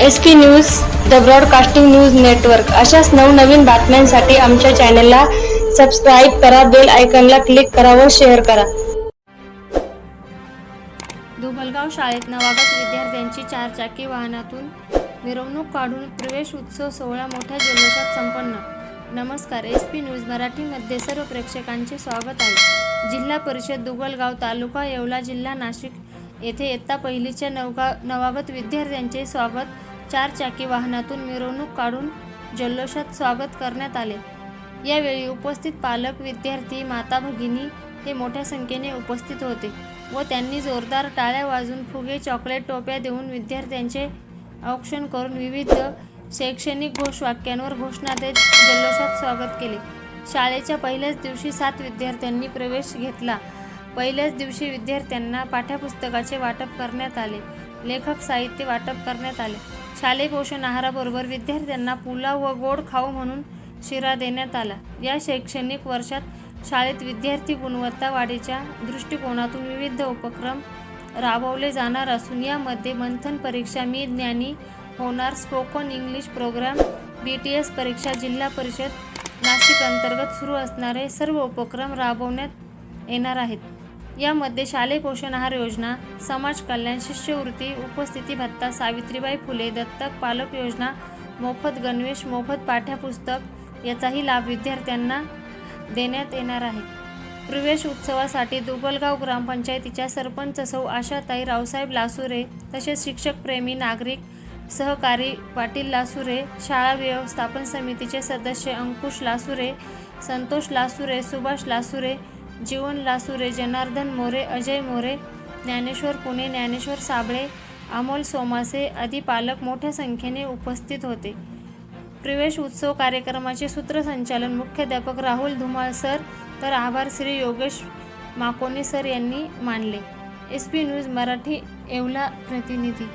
S P news the broadcasting news network अशाच नवनवीन बातम्यांसाठी आमच्या चॅनलला सबस्क्राईब करा बेल आयकनला क्लिक करा व शेअर करा. दुबलगाव शाळेत नवागत विद्यार्थ्यांची चारचाकी वाहनातून मिरवणूक काढून प्रवेश उत्सव सोहळा मोठ्या जल्लोषात संपन्न. नमस्कार एस पी न्यूज मराठीमध्ये सर्व प्रेक्षकांचे स्वागत आहे. जिल्हा परिषद दुबलगाव तालुका येवला जिल्हा नाशिक येथे इयत्ता पहिलीच्या नवगा नवागत विद्यार्थ्यांचे स्वागत. चारचाकी वाहनातून मिरवणूक काढून जल्लोषात स्वागत करण्यात आले. यावेळी उपस्थित पालक विद्यार्थी माता भगिनी हे मोठ्या संख्येने उपस्थित होते व त्यांनी जोरदार टाळ्या वाजून फुगे चॉकलेट टोप्या देऊन विद्यार्थ्यांचे औक्षण करून विविध शैक्षणिक घोषवाक्यांवर घोषणा देत जल्लोषात स्वागत केले. शाळेच्या पहिल्याच दिवशी सात विद्यार्थ्यांनी प्रवेश घेतला. पहिल्याच दिवशी विद्यार्थ्यांना पाठ्यपुस्तकाचे वाटप करण्यात आले. लेखक साहित्य वाटप करण्यात आले. शालेय पोषण आहाराबरोबर विद्यार्थ्यांना पुलाव व गोड खाऊ म्हणून शिरा देण्यात आला. या शैक्षणिक वर्षात शाळेत विद्यार्थी गुणवत्ता वाढीच्या दृष्टिकोनातून विविध उपक्रम राबवले जाणार असून यामध्ये मंथन परीक्षा मी ज्ञानी होणार spoken English programme B T S परीक्षा जिल्हा परिषद नाशिक अंतर्गत सुरू असणारे सर्व उपक्रम राबवण्यात येणार आहेत. यामध्ये शालेय पोषण आहार योजना समाज कल्याण शिष्यवृत्ती उपस्थिती भत्ता सावित्रीबाई फुले दत्तक पालक योजना मोफत गणवेश मोफत पाठ्यपुस्तक याचाही लाभ विद्यार्थ्यांना देण्यात येणार आहे. प्रवेश उत्सवासाठी दुबलगाव ग्रामपंचायतीच्या सरपंच सौ आशाताई रावसाहेब लासुरे तसेच शिक्षकप्रेमी नागरिक सहकारी पाटील लासुरे शाळा व्यवस्थापन समितीचे सदस्य अंकुश लासुरे संतोष लासुरे सुभाष लासुरे जीवन लासुरे जनार्दन मोरे अजय मोरे ज्ञानेश्वर पुणे ज्ञानेश्वर साबळे अमोल सोमासे आदी पालक मोठ्या संख्येने उपस्थित होते. प्रवेश उत्सव कार्यक्रमाचे सूत्रसंचालन मुख्याध्यापक राहुल धुमाळ सर तर आभार श्री योगेश माकोनी सर यांनी मानले. S P news Marathi Yeola प्रतिनिधी.